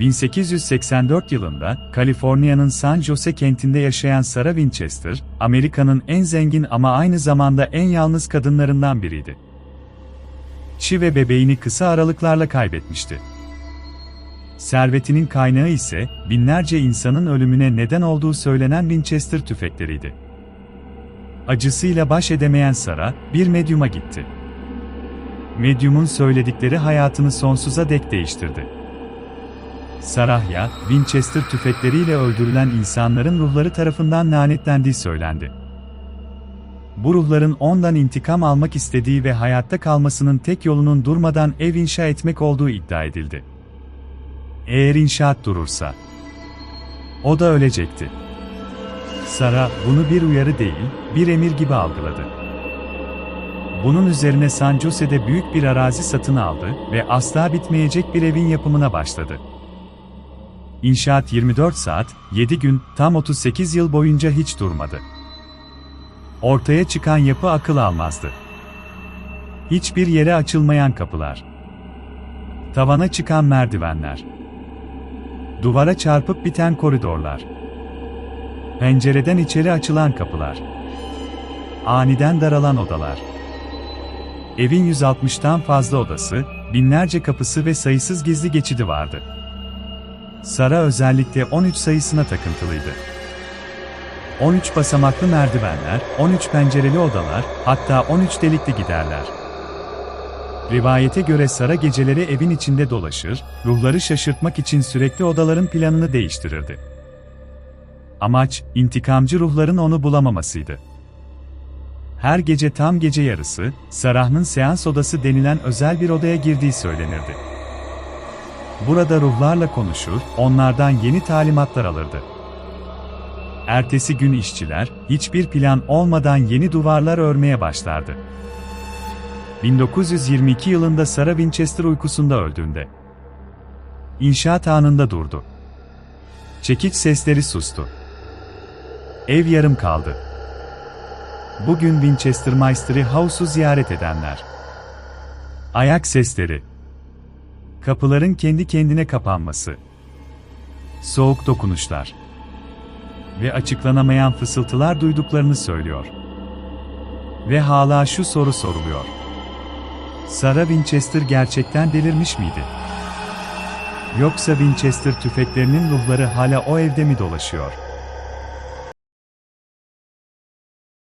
1884 yılında Kaliforniya'nın San Jose kentinde yaşayan Sarah Winchester, Amerika'nın en zengin ama aynı zamanda en yalnız kadınlarından biriydi. Çi ve bebeğini kısa aralıklarla kaybetmişti. Servetinin kaynağı ise binlerce insanın ölümüne neden olduğu söylenen Winchester tüfekleriydi. Acısıyla baş edemeyen Sarah, bir medyuma gitti. Medyumun söyledikleri hayatını sonsuza dek değiştirdi. Sarahya, Winchester tüfekleriyle öldürülen insanların ruhları tarafından lanetlendiği söylendi. Bu ruhların ondan intikam almak istediği ve hayatta kalmasının tek yolunun durmadan ev inşa etmek olduğu iddia edildi. Eğer inşaat durursa, o da ölecekti. Sara bunu bir uyarı değil, bir emir gibi algıladı. Bunun üzerine San Jose'de büyük bir arazi satın aldı ve asla bitmeyecek bir evin yapımına başladı. İnşaat 24 saat, 7 gün, tam 38 yıl boyunca hiç durmadı. Ortaya çıkan yapı akıl almazdı. Hiçbir yere açılmayan kapılar. Tavana çıkan merdivenler. Duvara çarpıp biten koridorlar. Pencereden içeri açılan kapılar. Aniden daralan odalar. Evin 160'tan fazla odası, binlerce kapısı ve sayısız gizli geçidi vardı. Sara özellikle 13 sayısına takıntılıydı. 13 basamaklı merdivenler, 13 pencereli odalar, hatta 13 delikli giderler. Rivayete göre Sara geceleri evin içinde dolaşır, ruhları şaşırtmak için sürekli odaların planını değiştirirdi. Amaç, intikamcı ruhların onu bulamamasıydı. Her gece tam gece yarısı, Sarah'ın seans odası denilen özel bir odaya girdiği söylenirdi. Burada ruhlarla konuşur, onlardan yeni talimatlar alırdı. Ertesi gün işçiler, hiçbir plan olmadan yeni duvarlar örmeye başlardı. 1922 yılında Sarah Winchester uykusunda öldüğünde, inşaat anında durdu. Çekiç sesleri sustu. Ev yarım kaldı. Bugün Winchester Mystery House'u ziyaret edenler. Ayak sesleri. Kapıların kendi kendine kapanması. Soğuk dokunuşlar. Ve açıklanamayan fısıltılar duyduklarını söylüyor. Ve hala şu soru soruluyor. Sarah Winchester gerçekten delirmiş miydi? Yoksa Winchester tüfeklerinin ruhları hala o evde mi dolaşıyor?